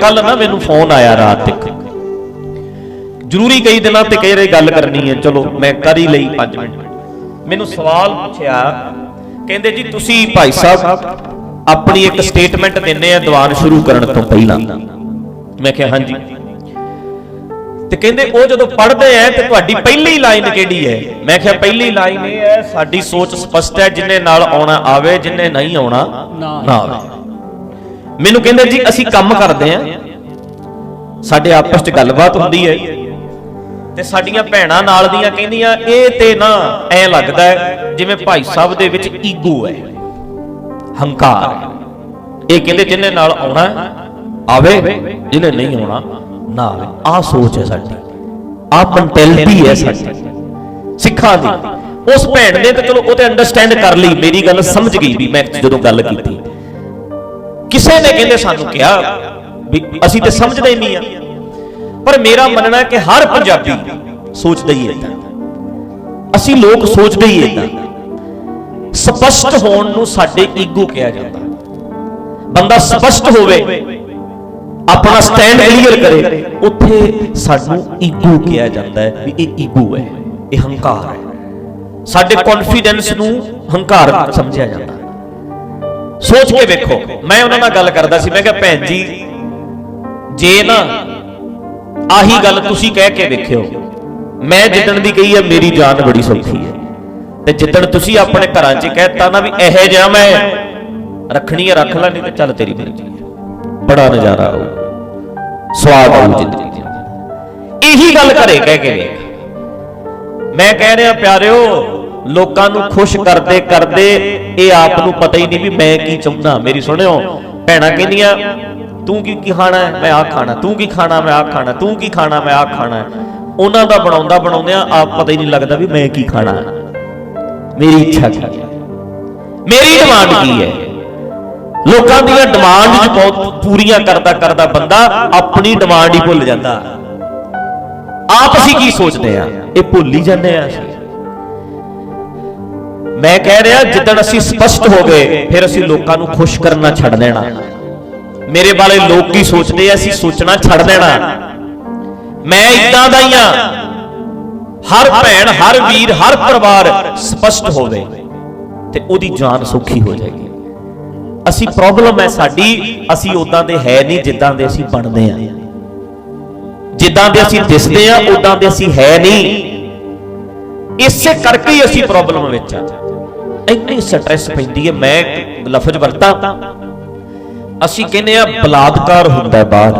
ਕੱਲ ਨਾ ਮੈਨੂੰ ਫੋਨ ਆਇਆ ਰਾਤ ਤੱਕ ਜ਼ਰੂਰੀ ਕਈ ਦਿਨਾਂ ਤੇ ਕਈ ਵਾਰੀ ਗੱਲ ਕਰਨੀ ਹੈ, ਚਲੋ ਮੈਂ ਕਰ ਹੀ ਲਈ 5 ਮਿੰਟ। ਮੈਨੂੰ ਸਵਾਲ ਪੁੱਛਿਆ, ਕਹਿੰਦੇ ਜੀ ਤੁਸੀਂ ਭਾਈ ਸਾਹਿਬ ਆਪਣੀ ਇੱਕ ਸਟੇਟਮੈਂਟ ਦਿੰਨੇ ਆ ਦੀਵਾਨ ਸ਼ੁਰੂ ਕਰਨ ਤੋਂ ਪਹਿਲਾਂ। ਮੈਂ ਕਿਹਾ ਹਾਂਜੀ। ਤੇ ਕਹਿੰਦੇ ਉਹ ਜਦੋਂ ਪੜ੍ਹਦੇ ਆ ਤੇ ਤੁਹਾਡੀ ਪਹਿਲੀ ਲਾਈਨ ਕਿਹੜੀ ਹੈ? ਮੈਂ ਕਿਹਾ ਪਹਿਲੀ ਲਾਈਨ ਇਹ ਹੈ, ਸਾਡੀ ਸੋਚ ਸਪਸ਼ਟ ਹੈ, ਜਿੰਨੇ ਨਾਲ ਆਉਣਾ ਆਵੇ, ਜਿੰਨੇ ਨਹੀਂ ਆਉਣਾ ਨਾ ਆਵੇ। ਮੈਨੂੰ ਕਹਿੰਦੇ ਜੀ, ਅਸੀਂ ਕੰਮ ਕਰਦੇ ਆ ਸਾਡੇ ਆਪਸ 'ਚ ਗੱਲਬਾਤ ਹੁੰਦੀ ਹੈ। ਤੇ ਸਾਡੀਆਂ ਭੈਣਾਂ ਨਾਲ ਦੀਆਂ ਕਹਿੰਦੀਆਂ, ਇਹ ਤੇ ਨਾ ਐ ਲੱਗਦਾ ਜਿਵੇਂ ਭਾਈ ਸਾਹਿਬ ਦੇ ਵਿੱਚ ਈਗੋ ਹੈ। ਹੰਕਾਰ ਹੈ। ਇਹ ਕਹਿੰਦੇ ਜਿਹਨੇ ਨਾਲ ਆਉਣਾ ਆਵੇ ਜਿਹਨੇ ਨਹੀਂ ਆਉਣਾ ਨਾ ਆਵੇ ਆਹ ਸੋਚ ਹੈ ਸਾਡੀ। ਆਹ ਮੈਂਟੈਲਿਟੀ ਹੈ ਸਾਡੀ। ਸਿੱਖਾਂ ਦੀ। ਉਸ ਭੈਣ ਨੇ ਤਾਂ ਚਲੋ ਉਹ ਤੇ ਅੰਡਰਸਟੈਂਡ ਕਰ ਲਈ। ਮੇਰੀ ਗੱਲ ਸਮਝ ਗਈ ਵੀ ਮੈਂ ਜਦੋਂ ਗੱਲ ਕੀਤੀ। ਕਿਸੇ ਨੇ ਕਹਿੰਦੇ ਸਾਨੂੰ ਕਿਹਾ ਵੀ ਅਸੀਂ ਤੇ ਸਮਝਦੇ ਹੀ ਨਹੀਂ ਆ। ਪਰ ਮੇਰਾ ਮੰਨਣਾ ਹੈ ਕਿ ਹਰ ਪੰਜਾਬੀ ਸੋਚਦਾ ਹੀ ਇਦਾਂ ਅਸੀਂ ਲੋਕ ਸੋਚਦੇ ਹੀ ਇਦਾਂ ਸਪਸ਼ਟ ਹੋਣ ਨੂੰ ਸਾਡੇ ਈਗੋ ਕਿਹਾ ਜਾਂਦਾ। ਬੰਦਾ ਸਪਸ਼ਟ ਹੋਵੇ, ਆਪਣਾ ਸਟੈਂਡ ਕਲੀਅਰ ਕਰੇ, ਉੱਥੇ ਸਾਨੂੰ ਈਗੋ ਕਿਹਾ ਜਾਂਦਾ ਹੈ ਵੀ ਇਹ ਈਗੋ ਹੈ, ਇਹ ਹੰਕਾਰ ਹੈ। ਸਾਡੇ ਕੌਨਫੀਡੈਂਸ ਨੂੰ ਹੰਕਾਰ ਸਮਝਿਆ ਜਾਂਦਾ। ਸੋਚ ਕੇ ਵੇਖੋ। ਮੈਂ ਉਹਨਾਂ ਨਾਲ ਗੱਲ ਕਰਦਾ ਸੀ, ਮੈਂ ਕਿਹਾ, ਭੈਣ ਜੀ, ਜੇ ਨਾ ਆਹੀ ਗੱਲ ਤੁਸੀਂ ਕਹਿ ਕੇ ਵੇਖਿਓ, ਮੈਂ ਜਿੱਦਣ ਦੀ ਕਹੀ ਹੈ ਮੇਰੀ ਜਾਨ ਬੜੀ ਸੌਖੀ ਹੈ। ਤੇ ਜਿੱਦਣ ਤੁਸੀਂ ਆਪਣੇ ਘਰਾਂ 'ਚ ਕਹਿਤਾ ਨਾ ਵੀ ਇਹੋ ਜਿਹਾ ਮੈਂ ਰੱਖਣੀ ਹੈ ਰੱਖ ਲੈ, ਨਹੀਂ ਤੇ ਚੱਲ ਤੇਰੀ ਮਰਜ਼ੀ ਬੜਾ ਨਜ਼ਾਰਾ ਆਊ, ਸਵਾਦ ਆਊ ਜ਼ਿੰਦਗੀ ਇਹੀ ਗੱਲ ਕਰੇ ਕਹਿ ਕੇ ਵੇਖ। ਮੈਂ ਕਹਿ ਰਿਹਾ, ਪਿਆਰਿਓ ਲੋਕਾਂ ਨੂੰ ਖੁਸ਼ ਕਰਦੇ ਕਰਦੇ ਇਹ ਆਪ ਨੂੰ ਪਤਾ ਹੀ ਨਹੀਂ ਵੀ ਮੈਂ ਕੀ ਚਾਹੁੰਦਾ। ਮੇਰੀ ਸੁਣਿਓ, ਭੈਣਾਂ ਕਹਿੰਦੀਆਂ, ਤੂੰ ਕੀ ਕੀ ਖਾਣਾ ਹੈ? ਮੈਂ ਆਹ ਖਾਣਾ ਤੂੰ ਕੀ ਖਾਣਾ ਮੈਂ ਆਹ ਖਾਣਾ ਤੂੰ ਕੀ ਖਾਣਾ ਮੈਂ ਆਹ ਖਾਣਾ ਉਹਨਾਂ ਦਾ ਬਣਾਉਂਦਾ ਬਣਾਉਂਦਿਆਂ ਆਪ ਪਤਾ ਹੀ ਨਹੀਂ ਲੱਗਦਾ ਵੀ ਮੈਂ ਕੀ ਖਾਣਾ ਮੇਰੀ ਇੱਛਾ ਕੀ ਹੈ? ਮੇਰੀ ਡਿਮਾਂਡ ਕੀ ਹੈ? ਲੋਕਾਂ ਦੀਆਂ ਡਿਮਾਂਡ ਚ ਬਹੁਤ ਪੂਰੀਆਂ ਕਰਦਾ ਕਰਦਾ ਬੰਦਾ ਆਪਣੀ ਡਿਮਾਂਡ ਹੀ ਭੁੱਲ ਜਾਂਦਾ। ਆਪ ਅਸੀਂ ਕੀ ਸੋਚਦੇ ਆ ਇਹ ਭੁੱਲ ਹੀ ਜਾਂਦੇ ਆ ਅਸੀਂ ਮੈਂ ਕਹਿ ਰਿਹਾ ਜਿੱਦਣ ਅਸੀਂ ਸਪਸ਼ਟ ਹੋ ਗਏ ਫਿਰ ਅਸੀਂ ਲੋਕਾਂ ਨੂੰ ਖੁਸ਼ ਕਰਨਾ ਛੱਡ ਦੇਣਾ। ਮੇਰੇ ਬਾਰੇ ਲੋਕ ਕੀ ਸੋਚਦੇ ਆ ਅਸੀਂ ਸੋਚਣਾ ਛੱਡ ਦੇਣਾ। ਮੈਂ ਇਦਾਂ ਦਾ ਹੀ ਆ। ਹਰ ਭੈਣ ਹਰ ਵੀਰ ਹਰ ਪਰਿਵਾਰ ਸਪਸ਼ਟ ਹੋਵੇ। ਤੇ ਉਹਦੀ ਜਾਨ ਸੌਖੀ ਹੋ ਜਾਏਗੀ। ਅਸੀਂ ਪ੍ਰੋਬਲਮ ਹੈ ਸਾਡੀ ਅਸੀਂ ਉਦਾਂ ਦੇ ਹੈ ਨਹੀਂ ਜਿੱਦਾਂ ਦੇ ਅਸੀਂ ਬਣਦੇ ਆ ਜਿੱਦਾਂ ਦੇ ਅਸੀਂ ਦਿਸਦੇ ਆ ਉਦਾਂ ਦੇ ਅਸੀਂ ਹੈ ਨਹੀਂ। ਇਸੇ ਕਰਕੇ ਹੀ ਅਸੀਂ ਪ੍ਰੋਬਲਮ ਵਿੱਚ ਆ। ਇੰਨੀ ਸਟ੍ਰੈਸ ਪੈਂਦੀ ਹੈ, ਮੈਂ ਲਫ਼ਜ਼ ਵਰਤਾਂ ਅਸੀਂ ਕਹਿੰਦੇ ਆ ਬਲਾਤਕਾਰ ਹੁੰਦਾ ਬਾਹਰ।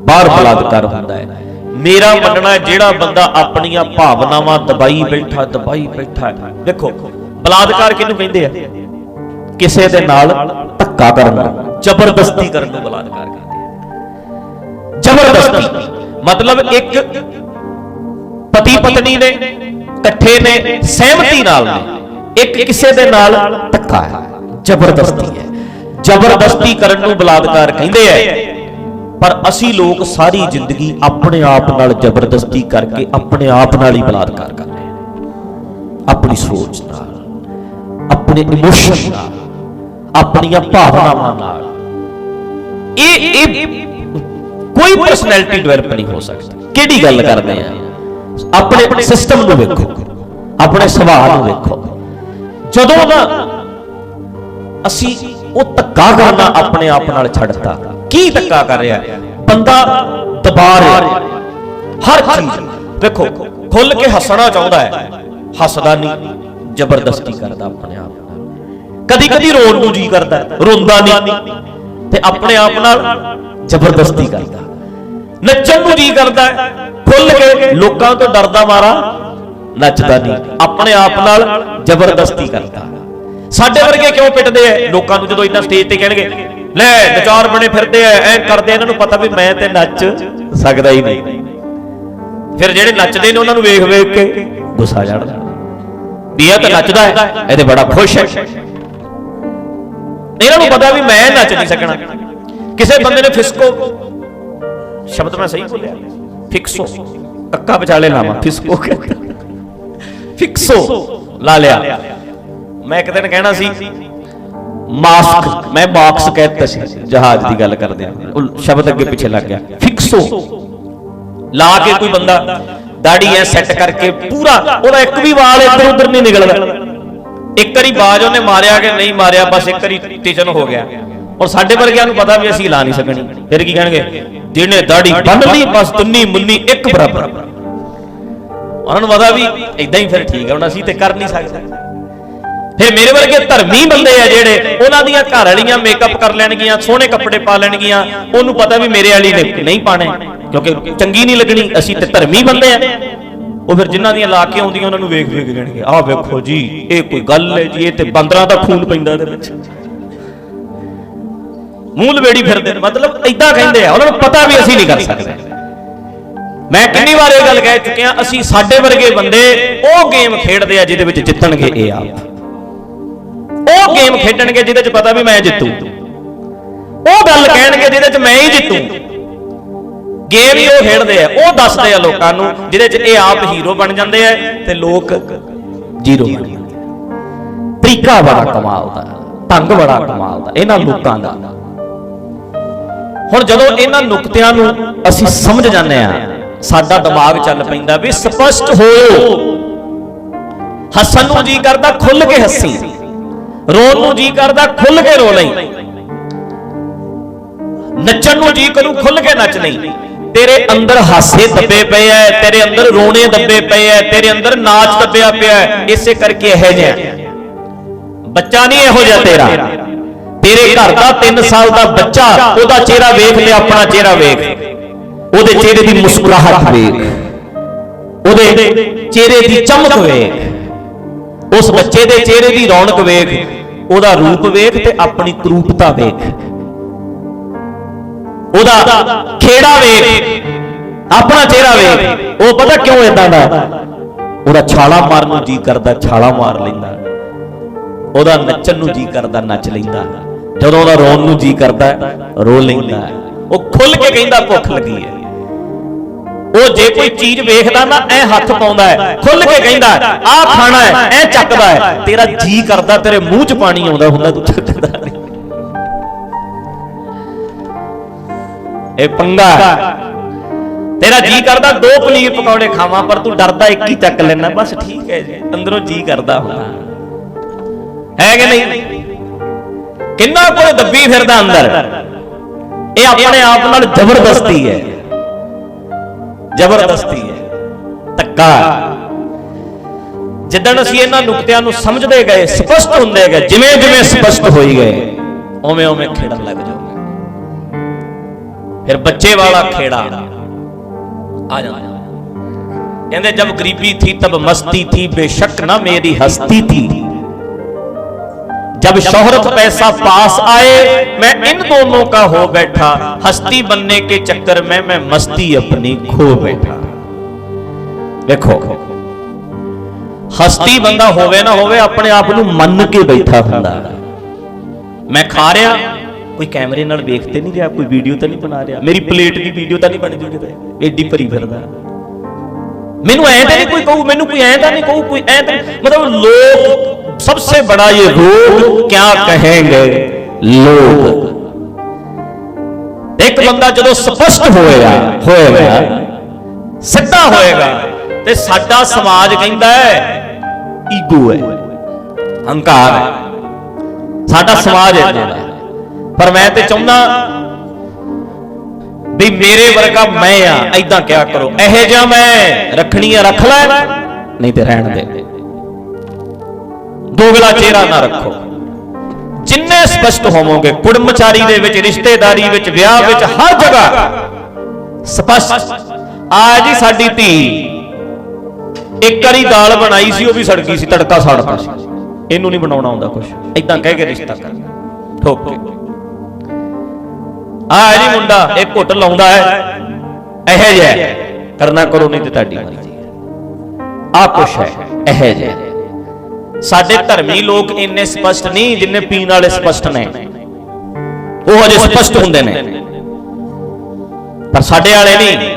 ਬਾਹਰ ਬਲਾਤਕਾਰ ਹੁੰਦਾ ਹੈ। ਮੇਰਾ ਮੰਨਣਾ ਜਿਹੜਾ ਬੰਦਾ ਆਪਣੀਆਂ ਭਾਵਨਾਵਾਂ ਦਬਾਈ ਬੈਠਾ ਦਬਾਈ ਬੈਠਾ ਦੇਖੋ, ਬਲਾਤਕਾਰ ਕਿਹਨੂੰ ਕਹਿੰਦੇ ਆ? ਕਿਸੇ ਦੇ ਨਾਲ ਧੱਕਾ ਕਰਨਾ ਜ਼ਬਰਦਸਤੀ ਕਰਨ ਨੂੰ ਬਲਾਤਕਾਰ ਕਹਿੰਦੇ ਆ। ਜ਼ਬਰਦਸਤੀ। ਮਤਲਬ ਇੱਕ ਪਤੀ ਪਤਨੀ ਨੇ ਇਕੱਠੇ ਨੇ, ਸਹਿਮਤੀ ਨਾਲ ਨੇ। ਇੱਕ ਕਿਸੇ ਦੇ ਨਾਲ ਧੱਕਾ ਹੈ, ਜ਼ਬਰਦਸਤੀ ਹੈ। ਜ਼ਬਰਦਸਤੀ ਕਰਨ ਨੂੰ ਬਲਾਤਕਾਰ ਕਹਿੰਦੇ ਆ। ਪਰ ਅਸੀਂ ਲੋਕ ਸਾਰੀ ਜ਼ਿੰਦਗੀ ਆਪਣੇ ਆਪ ਨਾਲ ਜ਼ਬਰਦਸਤੀ ਕਰਕੇ ਆਪਣੇ ਆਪ ਨਾਲ ਹੀ ਬਲਾਤਕਾਰ ਕਰਦੇ ਹਾਂ। ਆਪਣੀ ਸੋਚ ਨਾਲ, ਆਪਣੇ ਇਮੋਸ਼ਨ ਨਾਲ, ਆਪਣੀਆਂ ਭਾਵਨਾਵਾਂ ਨਾਲ। ਇਹ ਇਹ ਕੋਈ ਪਰਸਨੈਲਿਟੀ ਡਿਵੈਲਪ ਨਹੀਂ ਹੋ ਸਕਦੀ। ਕਿਹੜੀ ਗੱਲ ਕਰਦੇ ਆ? ਆਪਣੇ ਸਿਸਟਮ ਨੂੰ ਵੇਖੋ, ਆਪਣੇ ਸੁਭਾਅ ਨੂੰ ਵੇਖੋ। ਜਦੋਂ ਨਾ ਅਸੀਂ ਉਹ ਧੱਕਾ ਕਰਨਾ ਆਪਣੇ ਆਪ ਨਾਲ ਛੱਡਤਾ, ਕੀ ਧੱਕਾ ਕਰ ਰਿਹਾ? ਬੰਦਾ ਦਬਾ ਰਿਹਾ। ਹਰ ਚੀਜ਼। ਵੇਖੋ ਖੁੱਲ ਕੇ ਹੱਸਣਾ ਚਾਹੁੰਦਾ ਹੈ, ਹੱਸਦਾ ਨਹੀਂ, ਜ਼ਬਰਦਸਤੀ ਕਰਦਾ ਆਪਣੇ ਆਪ ਨਾਲ। ਕਦੀ ਕਦੀ ਰੋਣ ਨੂੰ ਜੀ ਕਰਦਾ, ਰੋਂਦਾ ਨਹੀਂ, ਤੇ ਆਪਣੇ ਆਪ ਨਾਲ ਜ਼ਬਰਦਸਤੀ ਕਰਦਾ। ਨੱਚਣ ਨੂੰ ਜੀ ਕਰਦਾ ਖੁੱਲ ਕੇ ਲੋਕਾਂ ਤੋਂ ਡਰਦਾ ਮਾਰਾ ਨੱਚਦਾ ਨਹੀਂ। ਆਪਣੇ ਆਪ ਨਾਲ ਜ਼ਬਰਦਸਤੀ ਕਰਦਾ। ਸਾਡੇ ਵਰਗੇ ਕਿਉਂ ਪਿੱਟਦੇ ਐ? ਲੋਕਾਂ ਨੂੰ ਜਦੋਂ ਇੰਨਾ ਸਟੇਜ ਤੇ ਕਹਿਣਗੇ ਲੈ ਨਚਾਰ ਬਣੇ ਫਿਰਦੇ ਐ ਐ ਕਰਦੇ ਇਹਨਾਂ ਨੂੰ ਪਤਾ ਵੀ ਮੈਂ ਤੇ ਨੱਚ ਸਕਦਾ ਹੀ ਨਹੀਂ। ਫਿਰ ਜਿਹੜੇ ਨੱਚਦੇ ਨੇ ਉਹਨਾਂ ਨੂੰ ਵੇਖ ਵੇਖ ਕੇ ਗੁੱਸਾ ਚੜਦਾ ਵੀ ਇਹ ਤਾਂ ਨੱਚਦਾ ਹੈ ਇਹ ਤੇ ਬੜਾ ਖੁਸ਼ ਹੈ ਇਹਨਾਂ ਨੂੰ ਪਤਾ ਵੀ ਮੈਂ ਨੱਚ ਨਹੀਂ ਸਕਣਾ। ਕਿਸੇ ਬੰਦੇ ਨੇ ਫਿਸਕੋ। ਸ਼ਬਦ ਮੈਂ ਸਹੀ ਬੋਲਿਆ। ਫਿਕਸੋ ਕੱਕਾ ਵਿਚਾਲੇ ਲਾਵਾਂ ਫਿਸਕੋ ਫਿਕਸੋ ਲਾ ਲਿਆ ਮੈਂ ਇੱਕ ਦਿਨ ਕਹਿਣਾ ਸੀ ਮਾਸਕ ਮੈਂ ਬਾਕਸ ਕਹਿਤਾ ਸੀ ਜਹਾਜ਼ ਦੀ ਗੱਲ ਕਰਦੇ ਆ ਉਹ ਸ਼ਬਦ ਅੱਗੇ ਪਿੱਛੇ ਲੱਗ ਗਿਆ ਫਿਕਸੋ ਲਾ ਕੇ ਕੋਈ ਬੰਦਾ ਦਾੜੀ ਐ ਸੈੱਟ ਕਰਕੇ ਪੂਰਾ ਉਹਦਾ ਇੱਕ ਵੀ ਵਾਲ ਇੱਧਰ ਉੱਧਰ ਨਹੀਂ ਨਿਕਲਦਾ ਇੱਕ ਵਾਰੀ ਬਾਜ ਉਹਨੇ ਮਾਰਿਆ ਕਿ ਨਹੀਂ ਮਾਰਿਆ ਬਸ ਇੱਕ ਵਾਰੀ ਟਿਚਨ ਹੋ ਗਿਆ ਔਰ ਸਾਡੇ ਵਰਗਿਆਂ ਨੂੰ ਪਤਾ ਵੀ ਅਸੀਂ ਲਾ ਨਹੀਂ ਸਕਣੀ। ਫਿਰ ਕੀ ਕਹਿਣਗੇ? ਜਿਹਨੇ ਦਾੜੀ ਬੰਨ ਲਈ ਬਸ ਤੁੰਨੀ, ਮੁੰਨੀ, ਇੱਕ ਬਰਾਬਰ। ਉਹਨਾਂ ਨੂੰ ਪਤਾ ਵੀ ਇਦਾਂ ਹੀ ਫਿਰ ਠੀਕ ਹੈ, ਹੁਣ ਅਸੀਂ ਤੇ ਕਰ ਨਹੀਂ ਸਕਦੇ। ਫਿਰ ਮੇਰੇ ਵਰਗੇ ਧਰਮੀ ਬੰਦੇ ਆ ਜਿਹੜੇ, ਉਹਨਾਂ ਦੀਆਂ ਘਰ ਵਾਲੀਆਂ ਮੇਕਅਪ ਕਰ ਲੈਣਗੀਆਂ, ਸੋਹਣੇ ਕੱਪੜੇ ਪਾ ਲੈਣਗੀਆਂ, ਉਹਨੂੰ ਪਤਾ ਵੀ ਮੇਰੇ ਵਾਲੀ ਨੇ ਨਹੀਂ ਪਾਣੇ, ਕਿਉਂਕਿ ਚੰਗੀ ਨਹੀਂ ਲੱਗਣੀ, ਅਸੀਂ ਤੇ ਧਰਮੀ ਬੰਦੇ ਆ। ਉਹ ਫਿਰ ਜਿਨ੍ਹਾਂ ਦੀਆਂ ਲਾ ਕੇ ਆਉਂਦੀਆਂ, ਉਹਨਾਂ ਨੂੰ ਵੇਖ ਵੇਖ ਲੈਣਗੇ। ਆਹ ਵੇਖੋ ਜੀ, ਇਹ ਕੋਈ ਗੱਲ ਹੈ ਜੀ, ਇਹ ਤੇ ਬਾਂਦਰਾਂ ਦਾ ਖੂਨ ਪੈਂਦਾ ਇਹਦੇ ਵਿੱਚ। ਮੂੰਹ ਲਵੇੜੀ ਫਿਰਦੇ ਨੇ। ਮਤਲਬ ਇਦਾਂ ਕਹਿੰਦੇ ਆ, ਉਹਨਾਂ ਨੂੰ ਪਤਾ ਵੀ ਅਸੀਂ ਨਹੀਂ ਕਰ ਸਕਦੇ। ਮੈਂ ਕਿੰਨੀ ਵਾਰ ਇਹ ਗੱਲ ਕਹਿ ਚੁੱਕਿਆ, ਅਸੀਂ ਸਾਡੇ ਵਰਗੇ ਬੰਦੇ ਉਹ ਗੇਮ ਖੇਡਦੇ ਆ ਜਿਹਦੇ ਵਿੱਚ ਜਿੱਤਣਗੇ ਇਹ ਆਪ। ਉਹ ਗੇਮ ਖੇਡਣਗੇ ਜਿਹਦੇ 'ਚ ਪਤਾ ਵੀ ਮੈਂ ਜਿੱਤੂ। ਉਹ ਗੱਲ ਕਹਿਣਗੇ ਜਿਹਦੇ 'ਚ ਮੈਂ ਹੀ ਜਿੱਤੂ। ਗੇਮ ਹੀ ਉਹ ਖੇਡਦੇ ਆ, ਉਹ ਦੱਸਦੇ ਆ ਲੋਕਾਂ ਨੂੰ, ਜਿਹਦੇ 'ਚ ਇਹ ਆਪ ਹੀਰੋ ਬਣ ਜਾਂਦੇ ਆ ਤੇ ਲੋਕ ਜ਼ੀਰੋ ਬਣ ਜਾਂਦੇ ਆ। ਤਰੀਕਾ ਬੜਾ ਕਮਾਲ ਦਾ ਢੰਗ ਬੜਾ ਕਮਾਲ ਦਾ, ਇਹਨਾਂ ਲੋਕਾਂ ਦਾ। ਹੁਣ ਜਦੋਂ ਇਹਨਾਂ ਨੁਕਤਿਆਂ ਨੂੰ ਅਸੀਂ ਸਮਝ ਜਾਂਦੇ ਆ ਸਾਡਾ ਦਿਮਾਗ ਚੱਲ ਪੈਂਦਾ ਵੀ ਸਪਸ਼ਟ ਹੋਇਓ ਹੱਸਣ ਨੂੰ ਜੀ ਕਰਦਾ ਖੁੱਲ ਕੇ ਹੱਸੀ, ਰੋਣ ਨੂੰ ਜੀ ਕਰਦਾ ਖੁੱਲ ਕੇ ਰੋ ਲਈ। ਨੱਚਣ ਨੂੰ ਜੀ ਕਰੂ ਖੁੱਲ ਕੇ ਨੱਚ ਲਈ। ਤੇਰੇ ਅੰਦਰ ਹਾਸੇ ਦੱਬੇ ਪਏ ਐ, ਤੇਰੇ ਅੰਦਰ ਰੋਣੇ ਦੱਬੇ ਪਏ ਐ, ਤੇਰੇ ਅੰਦਰ ਨਾਚ ਦੱਬਿਆ ਪਿਆ ਹੈ ਇਸੇ ਕਰਕੇ ਇਹ ਜਿਹਾ। ਬੱਚਾ ਨਹੀਂ ਇਹੋ ਜਿਹਾ ਤੇਰਾ। ਤੇਰੇ ਘਰ ਦਾ 3 ਸਾਲ ਦਾ ਬੱਚਾ ਉਹਦਾ ਚਿਹਰਾ ਵੇਖ ਲੈ ਆਪਣਾ ਚਿਹਰਾ ਵੇਖ। ਉਹਦੇ ਚਿਹਰੇ ਦੀ ਮੁਸਕਰਾਹਟ ਵੇਖ। ਉਹਦੇ ਚਿਹਰੇ ਦੀ ਚਮਕ ਵੇਖ। ਉਸ ਬੱਚੇ ਦੇ ਚਿਹਰੇ ਦੀ ਰੌਣਕ ਵੇਖ। ਉਹਦਾ ਰੂਪ ਵੇਖ ਤੇ ਆਪਣੀ ਕਰੂਪਤਾ ਵੇਖ। ਉਹਦਾ ਖੇੜਾ ਵੇਖ। ਆਪਣਾ ਚਿਹਰਾ ਵੇਖ। ਉਹ ਪਤਾ ਕਿਉਂ ਇਦਾਂ ਦਾ? ਉਹਦਾ ਛਾਲਾ ਮਾਰਨ ਨੂੰ ਜੀ ਕਰਦਾ ਛਾਲਾ ਮਾਰ ਲੈਂਦਾ। ਉਹਦਾ ਨੱਚਣ ਨੂੰ ਜੀ ਕਰਦਾ ਨੱਚ ਲੈਂਦਾ। ਜਦੋਂ ਉਹਦਾ ਰੋਣ ਨੂੰ ਜੀ ਕਰਦਾ ਰੋ ਲੈਂਦਾ ਉਹ ਖੁੱਲ ਕੇ ਕਹਿੰਦਾ, ਭੁੱਖ ਲੱਗੀ ਹੈ। ਉਹ ਜੇ ਕੋਈ ਚੀਜ਼ ਵੇਖਦਾ ਨਾ, ਐ ਹੱਥ ਪਾਉਂਦਾ ਹੈ, ਖੁੱਲ ਕੇ ਕਹਿੰਦਾ, ਆਹ ਖਾਣਾ ਹੈ, ਐ ਚੱਕਦਾ ਹੈ। ਤੇਰਾ ਜੀ ਕਰਦਾ, ਤੇਰੇ ਮੂੰਹ 'ਚ ਪਾਣੀ ਆਉਂਦਾ ਹੁੰਦਾ ਤੂੰ ਚੱਕਦਾ ਨਹੀਂ ਇਹ ਪੰਗਾ ਤੇਰਾ ਜੀ ਕਰਦਾ, ਦੋ ਪਨੀਰ ਪਕੌੜੇ ਖਾਵਾਂ, ਪਰ ਤੂੰ ਡਰਦਾ ਇੱਕ ਹੀ ਚੱਕ ਲੈਣਾ ਬਸ ਠੀਕ ਹੈ ਜੀ, ਅੰਦਰੋਂ ਜੀ ਕਰਦਾ ਹੁੰਦਾ। ਹੈ ਕਿ ਨਹੀਂ? ਕਿੰਨਾ ਕੋਈ ਦੱਬੀ ਫਿਰਦਾ ਅੰਦਰ? ਇਹ ਆਪਣੇ ਆਪ ਨਾਲ ਜ਼ਬਰਦਸਤੀ ਹੈ। ਜ਼ਬਰਦਸਤੀ ਹੈ। ਧੱਕਾ। ਜਿੱਦਣ ਅਸੀਂ ਇਹਨਾਂ ਨੁਕਤਿਆਂ ਨੂੰ ਸਮਝਦੇ ਗਏ, ਸਪਸ਼ਟ ਹੁੰਦੇ ਗਏ ਜਿਵੇਂ ਜਿਵੇਂ ਸਪਸ਼ਟ ਹੋਈ ਗਏ ਉਵੇਂ ਉਵੇਂ ਖੇਡਣ ਲੱਗ ਜਾਓਗੇ ਫਿਰ ਬੱਚੇ ਵਾਲਾ ਖੇੜਾ ਆ ਜਾਂਦਾ। ਕਹਿੰਦੇ, ਜਬ ਗਰੀਬੀ ਥੀ, ਤਬ ਮਸਤੀ ਥੀ, ਬੇਸ਼ੱਕ ਨਾ ਮੇਰੀ ਹਸਤੀ ਥੀ। जब शोहरत पैसा पास आए मैं इन दोनों का हो बैठा हस्ती बनने के चक्कर में मैं मस्ती अपनी खो बैठा देखो ਹਸਤੀ ਬੰਦਾ ਹੋਵੇ ਨਾ ਹੋਵੇ ਆਪਣੇ ਆਪ ਨੂੰ ਮੰਨ ਕੇ ਬੈਠਾ ਹੁੰਦਾ ਮੈਂ ਖਾ ਰਿਹਾ ਕੋਈ ਕੈਮਰੇ ਨਾਲ ਵੇਖ ਤੇ ਨਹੀਂ ਰਿਹਾ ਕੋਈ ਵੀਡੀਓ ਤਾਂ ਨਹੀਂ ਬਣਾ ਰਿਹਾ ਮੇਰੀ ਪਲੇਟ ਦੀ ਵੀਡੀਓ ਤਾਂ ਨਹੀਂ ਬਣ ਜੂ ਕਿਤੇ ਐਡੀ ਭਰੀ ਫਿਰਦਾ ਮੈਨੂੰ ਐਂ ਤਾਂ ਨਹੀਂ ਕੋਈ ਕਹੂ ਮੈਨੂੰ ਕੋਈ ਐਂ ਤਾਂ ਨਹੀਂ ਕਹੂ ਕੋਈ ਐਂ ਤਾਂ ਮਤਲਬ ਲੋਕ ਸਭ ਤੋਂ ਬੜਾ ਇਹ ਰੋਗ ਕਿਆ ਕਹਾਂਗੇ? ਲੋਕ। ਇੱਕ ਬੰਦਾ ਜਦੋਂ ਸਪਸ਼ਟ ਹੋਏਗਾ ਹੋਏਗਾ ਸਿੱਧਾ ਹੋਏਗਾ ਤੇ ਸਾਡਾ ਸਮਾਜ ਕਹਿੰਦਾ ਹੈ ਈਗੋ ਹੈ ਹੰਕਾਰ ਹੈ। ਸਾਡਾ ਸਮਾਜ ਹੈ ਪਰ ਮੈਂ ਤੇ ਚਾਹੁੰਦਾ ਵੀ ਮੇਰੇ ਵਰਗਾ ਮੈਂ ਆ ਐਦਾਂ ਕਿਆ ਕਰੋ? ਇਹੋ ਜਿਹਾ ਮੈਂ ਰੱਖਣੀ ਆ ਰੱਖ ਲੈ। ਨਹੀਂ ਤੇ ਰਹਿਣ ਦੇ। ਦੋਗਲਾ ਚਿਹਰਾ ਨਾ ਰੱਖੋ। ਜਿੰਨੇ ਸਪਸ਼ਟ ਹੋਵੋਗੇ, ਕੁੜਮਚਾਰੀ ਦੇ ਵਿੱਚ, ਰਿਸ਼ਤੇਦਾਰੀ ਵਿੱਚ, ਵਿਆਹ ਵਿੱਚ, ਹਰ ਜਗ੍ਹਾ ਸਪਸ਼ਟ। ਆ ਜੀ ਸਾਡੀ ਧੀ, ਇੱਕ ਵਾਰੀ ਦਾਲ ਬਣਾਈ ਸੀ, ਉਹ ਵੀ ਸੜ ਗਈ ਸੀ, ਤੜਕਾ ਸੜਦਾ ਸੀ। ਇਹਨੂੰ ਨਹੀਂ ਬਣਾਉਣਾ ਆਉਂਦਾ ਕੁਝ ਇਦਾਂ ਕਹਿ ਕੇ ਰਿਸ਼ਤਾ ਕਰ। ਠੋਕ ਕੇ। ਆ ਜੀ ਮੁੰਡਾ, ਇਹ ਘੁੱਟ ਲਾਉਂਦਾ ਹੈ। ਇਹੋ ਜਿਹਾ ਕਰਨਾ ਕਰੋ, ਨਹੀਂ ਤੇ ਤੁਹਾਡੀ ਮਰਜ਼ੀ ਆ ਕੁਛ ਹੈ, ਇਹੋ ਜਿਹਾ ਸਾਡੇ ਧਰਮੀ ਲੋਕ ਇੰਨੇ ਸਪਸ਼ਟ ਨਹੀਂ ਜਿੰਨੇ ਪੀਣ ਵਾਲੇ ਸਪਸ਼ਟ ਨੇ। ਉਹ ਹਜੇ ਸਪਸ਼ਟ ਹੁੰਦੇ ਨੇ। ਪਰ ਸਾਡੇ ਵਾਲੇ ਨਹੀਂ।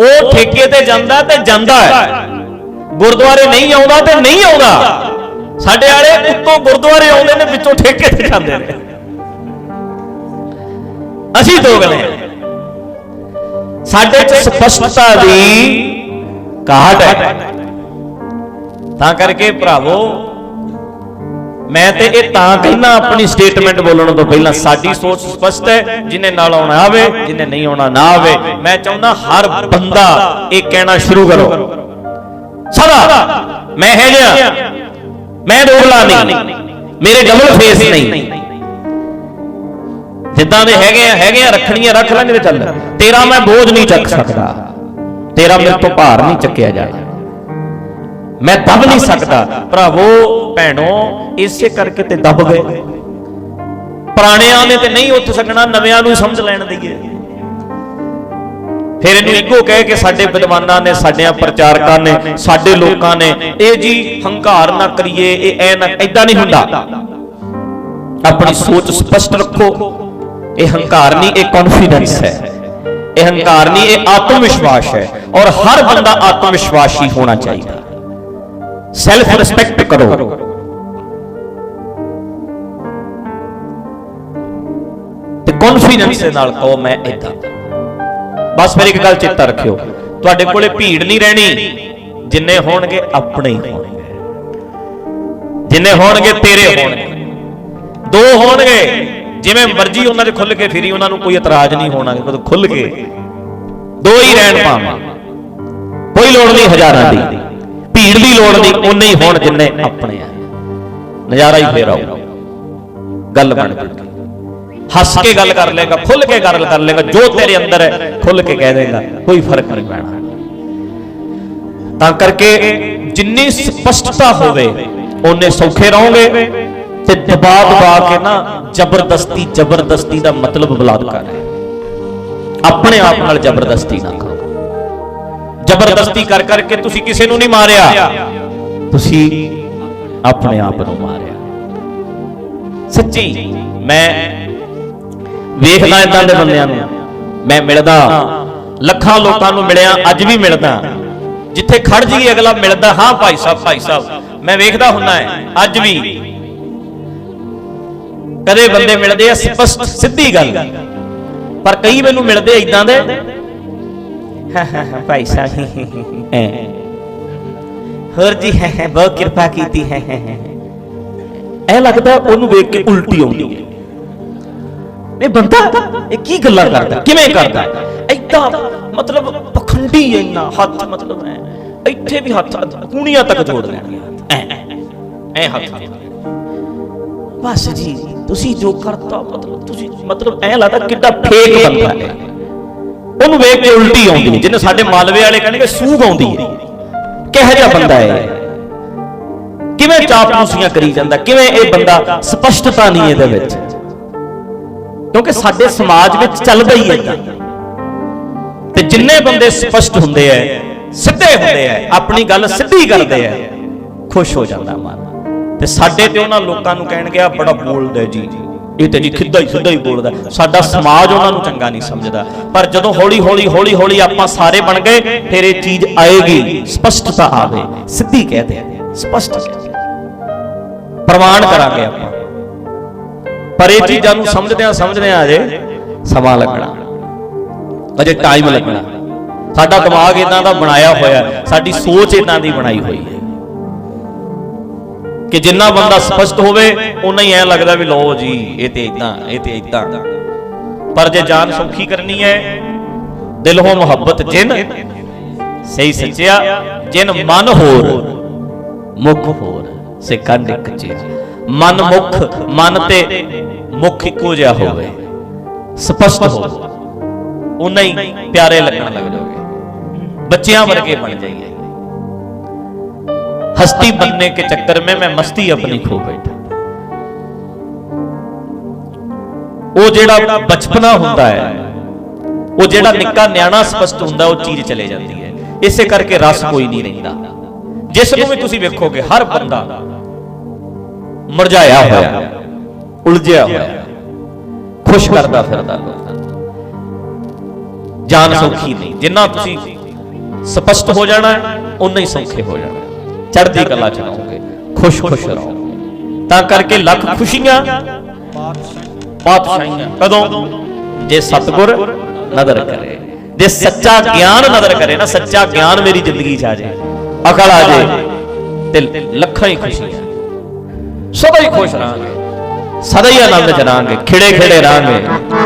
ਉਹ ਠੇਕੇ ਤੇ ਜਾਂਦਾ ਤੇ ਜਾਂਦਾ ਹੈ। ਗੁਰਦੁਆਰੇ ਨਹੀਂ ਆਉਂਦਾ ਤੇ ਨਹੀਂ ਆਉਂਦਾ। ਸਾਡੇ ਵਾਲੇ ਉੱਤੋਂ ਗੁਰਦੁਆਰੇ ਆਉਂਦੇ ਨੇ, ਵਿੱਚੋਂ ਠੇਕੇ ਤੇ ਜਾਂਦੇ ਨੇ। ਅਸੀਂ ਦੋਗਲੇ ਹਾਂ। ਸਾਡੇ ਚ ਸਪਸ਼ਟਤਾ ਦੀ ਘਾਟ ਹੈ। ਤਾਂ ਕਰਕੇ ਭਰਾਵੋ, ਮੈਂ ਤੇ ਇਹ ਤਾਂ ਕਹਿੰਦਾ ਆਪਣੀ ਸਟੇਟਮੈਂਟ ਬੋਲਣ ਤੋਂ ਪਹਿਲਾਂ, ਸਾਡੀ ਸੋਚ ਸਪਸ਼ਟ ਹੈ, ਜਿਨੇ ਨਾਲ ਆਉਣਾ ਆਵੇ, ਜਿਨੇ ਨਹੀਂ ਆਉਣਾ ਨਾ ਆਵੇ। ਮੈਂ ਚਾਹੁੰਦਾ ਹਰ ਬੰਦਾ ਇਹ ਕਹਿਣਾ ਸ਼ੁਰੂ ਕਰੋ। ਸਦਾ ਮੈਂ ਹੈ ਗਿਆ ਮੈਂ ਦੋਗਲਾ ਨਹੀਂ। ਮੇਰੇ ਡਬਲ ਫੇਸ ਨਹੀਂ। ਜਿੱਦਾਂ ਦੇ ਹੈਗੇ ਆ ਹੈਗੇ ਆ, ਰੱਖਣੀਆਂ ਰੱਖ ਲਾਂਗੇ ਤੇ ਚੱਲ। ਤੇਰਾ ਮੈਂ ਬੋਝ ਨਹੀਂ ਚੱਕ ਸਕਦਾ। ਤੇਰਾ ਮੇਰੇ ਤੋਂ ਭਾਰ ਨਹੀਂ ਚੱਕਿਆ ਜਾਣਾ ਮੈਂ ਦਬ ਨਹੀਂ ਸਕਦਾ। ਭਰਾਵੋ, ਭੈਣੋ, ਇਸੇ ਕਰਕੇ ਤੇ ਦਬ ਗਏ। ਪੁਰਾਣਿਆਂ ਨੇ ਤੇ ਨਹੀਂ ਉੱਠ ਸਕਣਾ, ਨਵਿਆਂ ਨੂੰ ਸਮਝ ਲੈਣ ਦਈਏ। ਫਿਰ ਇਹਨੂੰ ਇੱਕੋ ਕਹਿ ਕੇ ਸਾਡੇ ਵਿਦਵਾਨਾਂ ਨੇ, ਸਾਡਿਆਂ ਪ੍ਰਚਾਰਕਾਂ ਨੇ, ਸਾਡੇ ਲੋਕਾਂ ਨੇ, ਇਹ ਜੀ ਹੰਕਾਰ ਨਾ ਕਰੀਏ, ਇਹ ਐ ਨਾ ਐਦਾਂ ਨਹੀਂ ਹੁੰਦਾ। ਆਪਣੀ ਸੋਚ ਸਪਸ਼ਟ ਰੱਖੋ। ਇਹ ਹੰਕਾਰ ਨਹੀਂ ਇਹ ਕੌਨਫੀਡੈਂਸ ਹੈ। ਇਹ ਹੰਕਾਰ ਨਹੀਂ ਇਹ ਆਤਮ ਵਿਸ਼ਵਾਸ ਹੈ। ਔਰ ਹਰ ਬੰਦਾ ਆਤਮ ਵਿਸ਼ਵਾਸੀ ਹੋਣਾ ਚਾਹੀਦਾ। ਸੈਲਫ ਰਿਸਪੈਕਟ ਕਰੋ। ਤੇ ਕੌਨਫੀਡੈਂਸ ਦੇ ਨਾਲ ਕਹੋ, ਮੈਂ ਇਦਾਂ ਬਸ ਮੇਰੀ ਇੱਕ ਗੱਲ ਚੇਤਾ ਰੱਖਿਓ। ਤੁਹਾਡੇ ਕੋਲੇ ਭੀੜ ਨਹੀਂ ਰਹਿਣੀ। ਜਿੰਨੇ ਹੋਣਗੇ ਆਪਣੇ ਹੀ ਹੋਣਗੇ। ਜਿੰਨੇ ਹੋਣਗੇ, ਤੇਰੇ ਹੋਣਗੇ। ਦੋ ਹੋਣਗੇ। ਜਿਵੇਂ ਮਰਜ਼ੀ ਉਹਨਾਂ ਦੇ ਖੁੱਲ ਕੇ ਫਿਰੀ, ਉਹਨਾਂ ਨੂੰ ਕੋਈ ਇਤਰਾਜ਼ ਨਹੀਂ ਹੋਣਾ ਮਤਲਬ ਖੁੱਲ ਕੇ। ਦੋ ਹੀ ਰਹਿਣ ਪਾਵਾਂ ਕੋਈ ਲੋੜ ਨਹੀਂ ਹਜ਼ਾਰਾਂ ਦੀ। ਭੀੜ ਦੀ ਲੋੜ ਨਹੀਂ ਉਨੇ ਹੀ ਹੋਣ ਜਿੰਨੇ ਆਪਣੇ ਆ। ਨਜ਼ਾਰਾ ਹੀ ਫੇਰ ਆਊ ਗੱਲ ਬਣ ਜੂਗੀ। ਹੱਸ ਕੇ ਗੱਲ ਕਰ ਲੇਗਾ ਖੁੱਲ ਕੇ ਗੱਲ ਕਰ ਲੇਗਾ ਜੋ ਤੇਰੇ ਅੰਦਰ ਹੈ, ਖੁੱਲ ਕੇ ਕਹਿ ਦੇਗਾ, ਕੋਈ ਫ਼ਰਕ ਨਹੀਂ ਪੈਣਾ। ਤਾਂ ਕਰਕੇ ਜਿੰਨੀ ਸਪਸ਼ਟਤਾ ਹੋਵੇ ਉਹਨੇ ਸੌਖੇ ਰਹੋਗੇ। ਤੇ ਦਬਾ ਦਬਾ ਕੇ ਨਾ ਜ਼ਬਰਦਸਤੀ ਜ਼ਬਰਦਸਤੀ ਦਾ ਮਤਲਬ ਬਲਾਤਕਾਰ ਹੈ। ਆਪਣੇ ਆਪ ਨਾਲ ਜ਼ਬਰਦਸਤੀ ਨਾ ਕਰੋ। ਜ਼ਬਰਦਸਤੀ ਕਰ ਕਰਕੇ ਤੁਸੀਂ ਕਿਸੇ ਨੂੰ ਨਹੀਂ ਮਾਰਿਆ। ਤੁਸੀਂ ਆਪਣੇ ਆਪ ਨੂੰ ਮਾਰਿਆ। ਸੱਚੀ, ਮੈਂ ਵੇਖਦਾ ਇਦਾਂ ਦੇ ਬੰਦਿਆਂ ਨੂੰ। ਮੈਂ ਮਿਲਦਾ। ਲੱਖਾਂ ਲੋਕਾਂ ਨੂੰ ਮਿਲਿਆ, ਅੱਜ ਵੀ ਮਿਲਦਾ। ਜਿੱਥੇ ਖੜ ਜੀ ਅਗਲਾ ਮਿਲਦਾ, ਹਾਂ ਭਾਈ ਸਾਹਿਬ ਭਾਈ ਸਾਹਿਬ, ਮੈਂ ਵੇਖਦਾ ਹੁੰਨਾ ਹੈ, ਅੱਜ ਵੀ। ਕਦੇ ਬੰਦੇ ਮਿਲਦੇ ਆ ਸਪਸ਼ਟ, ਸਿੱਧੀ ਗੱਲ। ਪਰ ਕਈ ਮੈਨੂੰ ਮਿਲਦੇ ਇਦਾਂ ਦੇ। ਭਾਈ ਸਾਹਿਬ। ਐ। ਜੀ, ਹੈ ਬਹੁਤ ਕਿਰਪਾ ਕੀਤੀ, ਹੈ ਐ ਲੱਗਦਾ ਉਹਨੂੰ ਵੇਖ ਕੇ ਉਲਟੀ ਆਉਂਦੀ ਹੈ। ਇਹ ਬੰਦਾ, ਇਹ ਕੀ ਗੱਲਾਂ ਕਰਦਾ? ਕਿਵੇਂ ਕਰਦਾ? ਐਦਾਂ ਮਤਲਬ ਪਖੰਡੀ ਇੰਨਾ, ਹੱਥ ਮਤਲਬ ਐ। ਇੱਥੇ ਵੀ ਹੱਥ, ਕੂਣੀਆਂ ਤੱਕ ਜੋੜ ਲੈਣਗੇ ਐ। ਐ ਹੱਥ। ਬਸ ਜੀ। ਤੁਸੀਂ ਜੋ ਕਰਤਾ, ਮਤਲਬ ਤੁਸੀਂ, ਮਤਲਬ ਐ ਲੱਗਦਾ ਕਿੱਡਾ ਫੇਕ ਬੰਦਾ ਹੈ। ਉਹਨੂੰ ਵੇਖ ਕੇ ਉਲਟੀ ਆਉਂਦੀ ਹੈ ਜਿਹਨੇ ਸਾਡੇ ਮਾਲਵੇ ਵਾਲੇ ਕਹਿੰਦੇ ਸੂਗ ਆਉਂਦੀ ਹੈ। ਕਿਹੋ ਜਿਹਾ ਬੰਦਾ ਹੈ ਕਿਵੇਂ ਚਾਪਲੂਸੀਆਂ ਕਰੀ ਜਾਂਦਾ? ਕਿਵੇਂ ਇਹ ਬੰਦਾ ਸਪਸ਼ਟਤਾ ਨਹੀਂ ਇਹਦੇ ਵਿੱਚ? ਕਿਉਂਕਿ ਸਾਡੇ ਸਮਾਜ ਵਿੱਚ ਚੱਲਦਾ ਹੀ ਇਦਾਂ ਤੇ ਜਿੰਨੇ ਬੰਦੇ ਸਪਸ਼ਟ ਹੁੰਦੇ ਐ, ਸਿੱਧੇ ਹੁੰਦੇ ਐ, ਆਪਣੀ ਗੱਲ ਸਿੱਧੀ ਕਰਦੇ ਐ, ਖੁਸ਼ ਹੋ ਜਾਂਦਾ ਮਨ। ਤੇ ਸਾਡੇ ਤੇ ਉਹਨਾਂ ਲੋਕਾਂ ਨੂੰ ਕਹਿਣਗੇ ਆ ਬੜਾ ਬੋਲਦਾ ਹੈ ਜੀ। ਇਹ ਤੇ ਜੀ ਸਿੱਧਾ ਹੀ ਸਿੱਧਾ ਹੀ ਬੋਲਦਾ ਸਾਡਾ ਸਮਾਜ ਉਹਨਾਂ ਨੂੰ ਚੰਗਾ ਨਹੀਂ ਸਮਝਦਾ। ਪਰ ਜਦੋਂ ਹੌਲੀ ਹੌਲੀ ਹੌਲੀ ਹੌਲੀ ਆਪਾਂ ਸਾਰੇ ਬਣ ਗਏ, ਫਿਰ ਇਹ ਚੀਜ਼ ਆਏਗੀ। ਸਪਸ਼ਟਤਾ ਆਵੇ। ਸਿੱਧੀ ਕਹਦੇ ਸਪਸ਼ਟ ਪ੍ਰਮਾਣ ਕਰਾਂਗੇ ਆਪਾਂ। ਪਰ ਇਹ ਚੀਜ਼ਾਂ ਨੂੰ ਸਮਝਦਿਆਂ ਸਮਝਦਿਆਂ ਅਜੇ ਸਮਾਂ ਲੱਗਣਾ। ਅਜੇ ਟਾਈਮ ਲੱਗਣਾ। ਸਾਡਾ ਦਿਮਾਗ ਇਦਾਂ ਦਾ ਬਣਾਇਆ ਹੋਇਆ ਸਾਡੀ ਸੋਚ ਇਦਾਂ ਦੀ ਬਣਾਈ ਹੋਈ ਹੈ। ਕਿ ਜਿੰਨਾ ਬੰਦਾ ਸਪਸ਼ਟ ਹੋਵੇ ਉਨਾ ਹੀ ਐ ਲੱਗਦਾ ਵੀ ਲਓ ਜੀ, ਇਹ ਤੇ ਇਦਾਂ ਇਹ ਤੇ ਇਦਾਂ ਪਰ ਜੇ ਜਾਨ ਸੌਖੀ ਕਰਨੀ ਹੈ, ਦਿਲ ਹੋ ਮੁਹੱਬਤ ਜਿਨ, ਸਹੀ ਸੱਚਿਆ, ਜਿੰਨ ਮਨ ਹੋਰ, ਮੁਖ ਹੋਰ ਸੇ ਕੰਡ ਇੱਕ ਚੀਜ਼। ਮਨ ਮੁਖ, ਮਨ ਤੇ ਮੁਖ ਇੱਕੋ ਜਿਹਾ ਹੋਵੇ, ਸਪਸ਼ਟ ਹੋਵੇ ਉਨਾ ਹੀ ਪਿਆਰੇ ਲੱਗਣ ਲੱਗ ਜਾਓਗੇ। ਬੱਚਿਆਂ ਵਰਗੇ ਬਣ ਜਾਈਏ। हस्ती बनने के चक्कर में मैं मस्ती अपनी खो बैठा ਉਹ ਜਿਹੜਾ ਬਚਪਨਾ ਹੁੰਦਾ ਹੈ ਉਹ ਜਿਹੜਾ ਨਿੱਕਾ ਨਿਆਣਾ ਸਪਸ਼ਟ ਹੁੰਦਾ ਉਹ ਚੀਜ਼ ਚਲੇ ਜਾਂਦੀ ਹੈ ਇਸੇ ਕਰਕੇ ਰਸ ਕੋਈ ਨਹੀਂ ਰਹਿੰਦਾ ਜਿਸ ਨੂੰ ਵੀ ਤੁਸੀਂ ਵੇਖੋਗੇ ਹਰ ਬੰਦਾ ਮਰਜਾਇਆ ਹੋਇਆ ਉਲਝਿਆ ਹੋਇਆ ਖੁਸ਼ ਕਰਦਾ ਫਿਰਦਾ ਲੋਕਾਂ ਨੂੰ ਜਾਨ ਸੌਖੀ ਨਹੀਂ ਜਿੰਨਾ ਤੁਸੀਂ ਸਪਸ਼ਟ ਹੋ ਜਾਣਾ ਉਨਾ ਹੀ ਸੌਖੇ ਹੋ ਜਾਣਾ ਚੜ੍ਹਦੀ ਕਲਾ ਚ ਰਹੋਗੇ ਖੁਸ਼-ਖੁਸ਼ ਰਹੋ ਤਾਂ ਕਰਕੇ ਲੱਖ ਖੁਸ਼ੀਆਂ ਬਾਦਸ਼ਾਹੀਆਂ ਕਦੋਂ? ਜੇ ਸਤਗੁਰ ਨਦਰ ਕਰੇ ਜੇ ਸੱਚਾ ਗਿਆਨ ਨਦਰ ਕਰੇ ਨਾ ਸੱਚਾ ਗਿਆਨ ਮੇਰੀ ਜ਼ਿੰਦਗੀ 'ਚ ਆ ਜਾਏ ਅਕਲ ਆ ਜਾਏ ਤੇ ਲੱਖਾਂ ਹੀ ਖੁਸ਼ੀਆਂ। ਸਦਾ ਹੀ ਖੁਸ਼ ਰਹਾਂਗੇ ਸਦਾ ਹੀ ਆਨੰਦ ਚ ਰਹਾਂਗੇ ਖਿੜੇ ਖਿੜੇ ਰਹਾਂਗੇ।